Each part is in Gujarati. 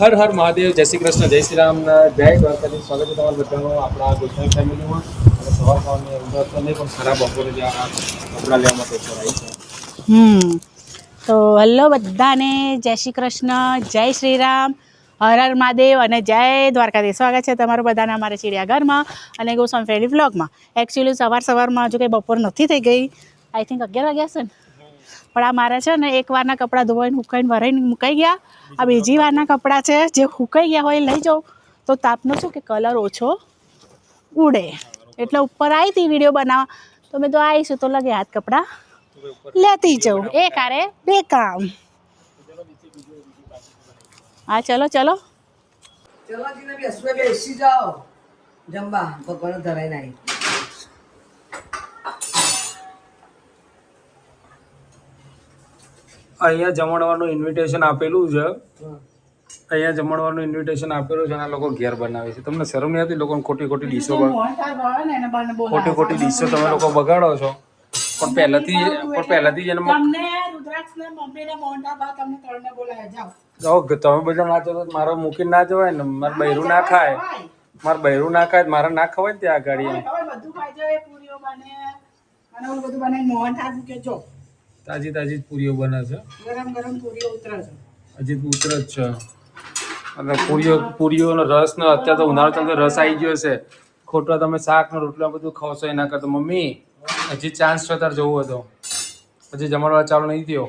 હર હર મહાદેવ, જય શ્રી કૃષ્ણ, જય શ્રી રામ. જય દ્વારકાથી સ્વાગત છે તમારા બધાનું આપણા ગુજરાત ફેમિલીમાં. અને સવાર સવારની ઊંઘ તો નહીં પણ ખરાબ બપોરે જે કપડાં લેવા માટે ઉપર છે. હમ. તો હલો બધાને, જય શ્રી કૃષ્ણ, જય શ્રી રામ. હર હર મહાદેવ અને જય દ્વારકાધીશ. સ્વાગત છે તમારું બધાના અમારા ચિડિયાઘરમાં અને ગોસ્વામી ફેમિલી વ્લોગમાં. એકચ્યુઅલી સવાર સવારમાં હજુ કંઈ બપોર નથી થઈ ગઈ. આઈ થિંક અગિયાર વાગ્યા છે ને? પણ આ મારા છે ને એક વારના કપડાં ધોવાઈને હુકાઈને ભરાઈને મુકાઈ ગયા. આ બીજી વારના કપડાં છે જે હુકાઈ ગયા હોય એ લઈ જાઉં તો તાપનો શું કે કલર ઓછો ઉડે. એટલે ઉપર આવી હતી વીડિયો બનાવવા. તો મેં તો આવીશું તો લગે હાથ કપડાં લેતી જાઉં. એ કારે? બે કામ. હા ચલો ચલો. ચલો બેસવા બેસી જાઓ. જમવા ભગવાન ધરાય નાઈ. અહીંયા જમણવાનું ઇન્વિટેશન આપેલું છે. અહીંયા જમણવાનું ઇન્વિટેશન આપેલું છે અને આ લોકો ઘેર બનાવે છે. તમને શરમ નહીં આવતી? લોકોને ખોટી ખોટી ડીશો ખોટી ખોટી ડીશો તમે લોકો બગાડો છો. પણ પહેલાથી પણ પહેલાથી જ એને તમે બધા ના તો મારો મૂકીને ના જવાય ને? મારે બૈરું ના ખાય. મારે બૈરું ના ખાય મારે ના ખવાય ને ત્યાં આગળ બધું ખાઈ જાય પૂરીઓ બને અને બધું બને મોહનથાળ મૂકે જો. તાજી તાજી પૂરીઓ બને છે? ગરમ ગરમ પૂરીઓ ઉતરે છે. હજી ઉતર જ છે. અને પૂરીઓ પૂરીઓનો રસ ને અત્યારે તો ઉનાળો ચાલતો રસ આવી ગયો છે. ખોટો તમે શાક ને રોટલા બધું ખાવશો એના કરતા. મમ્મી હજી ચાન્સ છે તાર જવું હતો હજી જમણવાર ચાલુ નહીં થયો.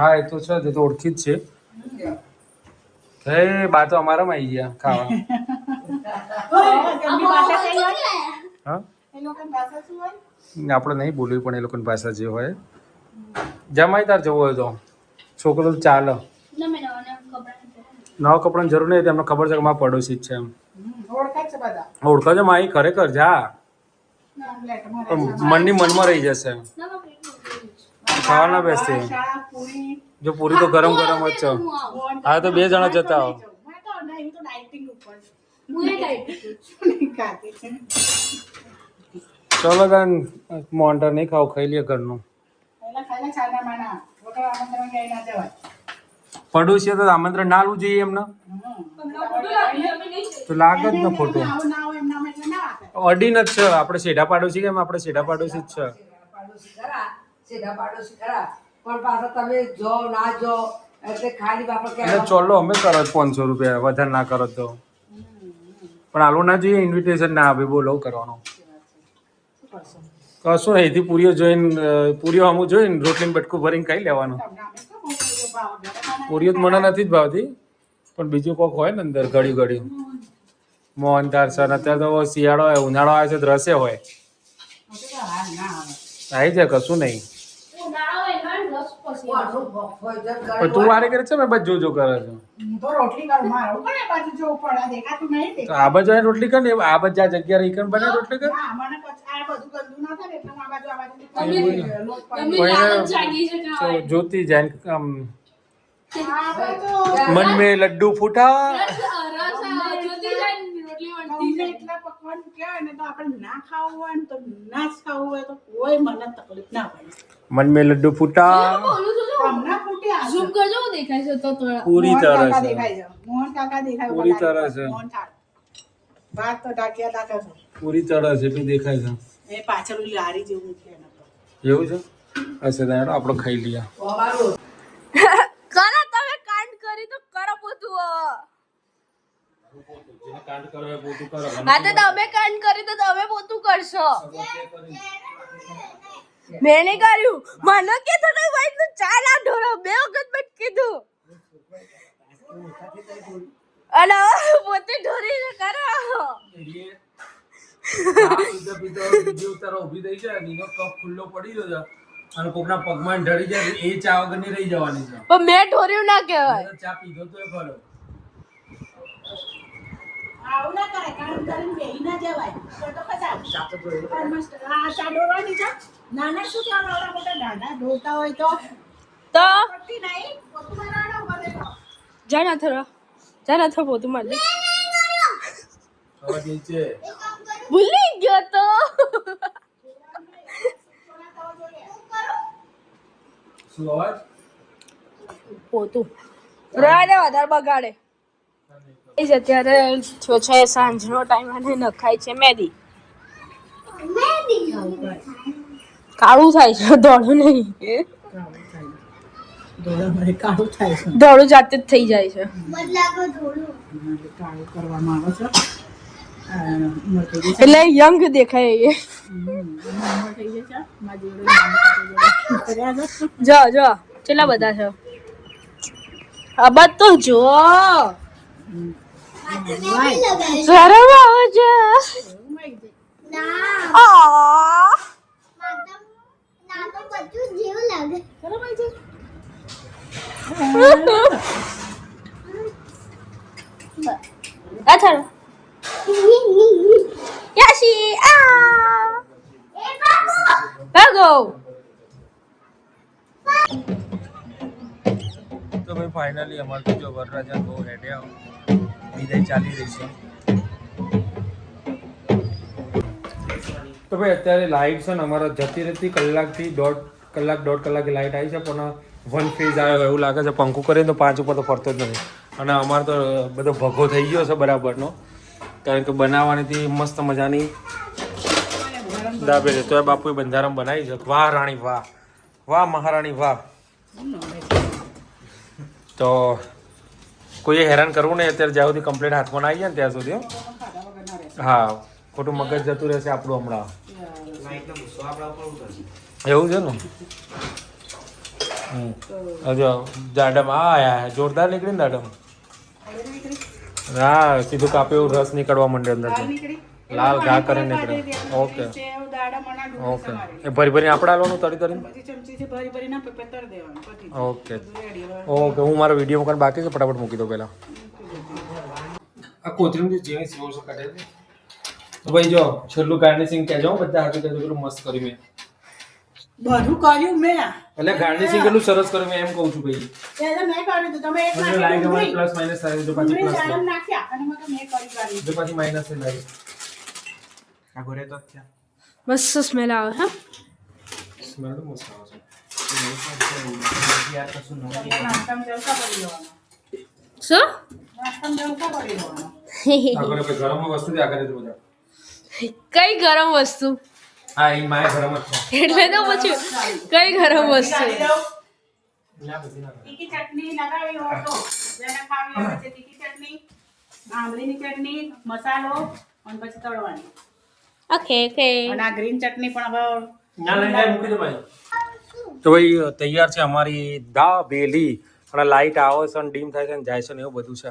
હા એ તો છે તે તો ઓળખી જ છે. હે બા તો અમારામાં આવી ગયા ખાવા. એમની ભાષા કઈ હોય? હા? એ લોકોની ભાષા શું હોય? આપણે નહીં બોલવી પણ એ લોકોની ભાષા જે હોય. જમાય તાર જવું હોય તો. છોકરો ચાલો. નવા કપડાની જરૂર નહીં એમને ખબર છે કે મારા પડોશી જ છે એમ. હમ, છે બધા. ઓળખો છો મારી ખરેખર જા. મનની મનમાં રહી જશે. ખાવાના બેસતી જો પૂરી તો ગરમ ગરમ જ છે. હા તો બે જણા જતા આવો. ચલો ગાન મોન્ટર નહીં ખાવ ખાઈ લે ઘરનું. પડોશી તો આમંત્રણ ના લવું જોઈએ એમને? તો લાગે જ ને ખોટું. આવું ના હોય એમનામાં એટલે ના આપે. અડીન જ છે. આપણે શેઢા પાડોશી કેમ? આપણે શેઢા પાડોશી જ છે. સીધા પાડોશી ખરા. પણ પાછા તમે જો ના જો એટલે ખાલી બાપા કે ચોલો અમે કરો પાંચસો રૂપિયા. વધારે ના કરો તો. પણ આલો ના જોઈએ ઇન્વિટેશન ના આપે બોલો કરવાનો. કશું નહીં અહીંથી પૂરીઓ જોઈને પૂરીઓ અમુક જોઈને રોટલી બટકું ભરીને ખાઈ લેવાનું. પૂરીઓ તો મને નથી જ ભાવતી પણ બીજું કોક હોય ને અંદર ઘડી ઘડી મોહન તાર સર અત્યારે તો શિયાળો હોય ઉનાળો આવે છે રસે હોય. આવે. આવી જાય કશું નહીં. પણ તું વારે કરે છે મેં બસ જોજો કરે છે. હું તો રોટલી કરું મારે હું કોને બાજુ જવું પડે દેખાતું નહીં તો આ બાજુ આવીને રોટલી કર ને આ બાજુ આ જગ્યા રહી કર બને રોટલી કર. ના મને પછી આ બધું ગંદુ ના થાય ને એટલે હું આ બાજુ આ બાજુ મમ્મી- લોટ પાડી. પણ એને જો- જોતી જાય ને આમ આપણે તો મન મેં લડ્ડુ ફૂટા. કહેવાય ને તો આપણે ના ખાવું હોય ને તો ના જ ખાવું હોય તો કોઈ મને તકલીફ ના પડે મન મે લડ્ડુ ફૂટા. તમને ફૂટી ઝૂમ કરજો દેખાય છે. તો થોડા પૂરી તરહ છે દેખાય છે મોહન કાકા દેખાય. પૂરી તરહ છે. મોહન થાળ. તો ઢાંકિયા ઢાંકે છે. પૂરી તરહ છે એટલું દેખાય છે. એ પાછળ લારી જેવું છે એવું છે? આપણે ખાઈ લીયા કરો તમે કાંડ કરી તો કરો બધું હા તો તમે કાંડ કરી તો તમે પોતું કરશો. મેં નહીં કર્યું. મને કીધું નહીં ભાઈ તું ચાલ આ ઢોરો બે વખત મેં કીધું. અને પોતે ઢોરી કરો. ઊભી થઈ જાય નીનો કપ ખુલ્લો પડી ગયો અને કોકના પગમાં ઢળી જાય એ ચા વગરની રહી જવાની છે પણ મેં ઢોર્યું ના કહેવાય. ચા પીધો તો એ ખરો આવું ના કરે કામ કરીને બેહી ના જવાય. તો તો કશા પણ આ ચા ડોળવાની છે નાના શું કહેવાનું આવડા મોટા દાદા ઢોળતા હોય તો. તો? પડતી નહીં પોતું બનાવવાનું બધે જા ના થોડો. જા ના થોડો પોતું માર દે. હવે નીચે ભૂલી ગયો તો. શું અવાજ? પોતું. રાજા વધારે બગાડે. અત્યારે છો છે સાંજનો ટાઈમ અને નખાય છે મેદી. કાળું થાય છે દોડું નહીં. કાળું દોડું જાતે જ થઈ જાય છે. એટલે યંગ દેખાય જો જો કેટલા બધા છે? આ બધ તો જો આ આ ચાલો યાશી આ ભાગો તો ભાઈ ફાઇનલી અમારે તો જો વરરાજા બહુ હેડ્યા વિદાય ચાલી રહી છે. તો ભાઈ, અત્યારે લાઇટ છે ને અમારા જતી રહેતી કલાકથી દોઢ કલાક, દોઢ કલાકે લાઇટ આવી છે, પણ વન ફેઝ આવ્યો એવું લાગે છે. પંખું કરીને તો પાંચ ઉપર તો ફરતો જ નથી. અને અમારે તો બધો ભગો થઈ ગયો છે બરાબરનો. કારણ કે બનાવવાનીથી મસ્ત મજાની દાબેલી તો એ બાપુએ બંધારણ બનાવી છે. વાહ, રાણી, વાહ. વાહ, મહારાણી, વાહ. તો કોઈએ હેરાન કરવું નહીં અત્યારે જ્યાં સુધી કમ્પ્લેટ હાથમાં ના આવી જાય ને ત્યાં સુધી હા. ખોટું મગજ જતું રહેશે આપણું હમણાં. એવું છે ને. હજુ દાડમ આ આયા જોરદાર નીકળી ને દાડમ. હા સીધું કાપે એવું રસ નીકળવા માંડે અંદર લાલ ઘા કરીને નીકળે ઓકે. ઓકે એ ભરી ભરીને આપણે આલવાનું તળી તળીને? ચમચીથી ભરી ભરીને પેપર દેવાનું ઓકે ઓકે હું મારો વીડિયો મૂકવાનું બાકી છે ફટાફટ મૂકી દો પહેલાં. આ કોથળીની જેવી સેવો છે કાઢે તો ભાઈ જો છેલ્લું ગાર્નિશિંગ કહેજો હો બધા હાથે કહેજો પેલું મસ્ત કર્યું મેં. બધું કર્યું મેં. એટલે ગાર્નિશિંગ કેટલું સરસ કર્યું મેં એમ કહું છું ભાઈ. એટલે મેં કર્યું તો તમે એક લાગે અમારે પ્લસ માઇનસ થાય જો પાછી પ્લસ નાખ્યા અને મેં કર્યું જો પાછી માઇનસ થઈ લાગે. હા સ્મેલ તો મસ્ત આવે છે નાસ્તામાં જલસા કરી દેવાનો શું નાસ્તામાં જલસા કરી દેવાનો આગળ ભાઈ ગરમ વસ્તુ જ આગળ જ બધા કઈ ગરમ વસ્તુ હા એ માય ગરમ જ છે એટલે તો પછી કઈ ગરમ વસ્તુ? ના બધી ના તીખી ચટણી લગાવી હોય તો જેને ખાવી હોય પછી તીખી ચટણી આંબલીની ચટણી મસાલો અને પછી તળવાની ઓકે ઓકે અને આ ગ્રીન ચટણી પણ હવે ના લઈને મૂકી દો ભાઈ. તો ભાઈ તૈયાર છે અમારી દાબેલી અને લાઈટ આવે છે અને ડીમ થાય છે અને જાય છે ને એવું બધું છે.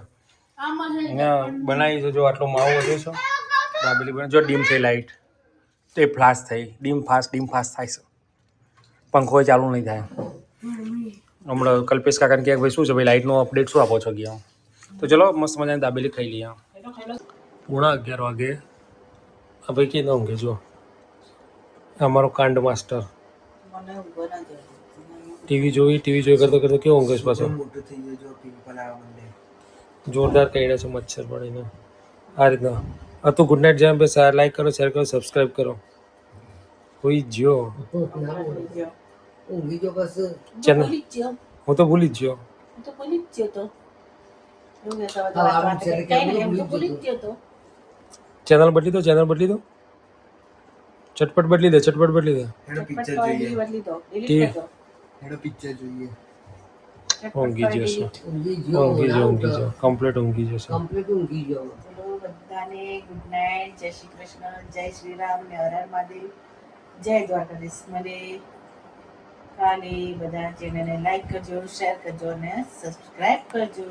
બનાવી છે જો આટલો માવો વધ્યો છે દાબેલી બને. જો ડીમ થઈ લાઈટ. તો એ ફ્લાશ થઈ. ડીમ ફાસ્ટ ડીમ ફાસ્ટ થાય છે. પંખો ચાલુ નહીં થાય. હમણાં કલ્પેશ કાકાને કહે ભાઈ શું છે ભાઈ લાઇટનો અપડેટ શું આપો છો ગયા તો ચલો મસ્ત મજાની દાબેલી ખાઈ લઈએ. પોણા અગિયાર વાગે. આ ભાઈ કીધું ઊંઘે જો? અમારો કાંડ માસ્ટર. ટીવી જોઈ ટીવી જોઈ કરતો કરતો કેવો ઊંઘે છે પાછો? જોરદાર કઈડા છે મચ્છર પડીને. આ રીતના. આ તો ગુડ નાઇટ જેમ શેર લાઈક કરો શેર કરો સબસ્ક્રાઈબ કરો. કોઈ જ્યો? ચેનલ? હું તો ભૂલી જ ગયો. તો ભૂલી જ ગયો. તો એવું કહેતા હા, તો ભૂલી જ ગયો તો. ચેનલ બદલી દો ચેનલ બદલી દો. ચટપટ બદલી દે ચટપટ બદલી દે. બદલી પિક્ચર જોઈએ. ઊંઘી જશો. ઊંઘી જો ઊંઘી જો કમ્પ્લીટ ઊંઘી જશો. કમ્પ્લીટ ઊંઘી જો બધાને ગુડ નાઇટ જય શ્રી કૃષ્ણ જય શ્રી રામ ને હર હર મહાદેવ. જય દ્વારકાધીશ. મને કાલે બધા ચેનલને લાઈક કરજો શેર કરજો અને સબસ્ક્રાઇબ કરજો.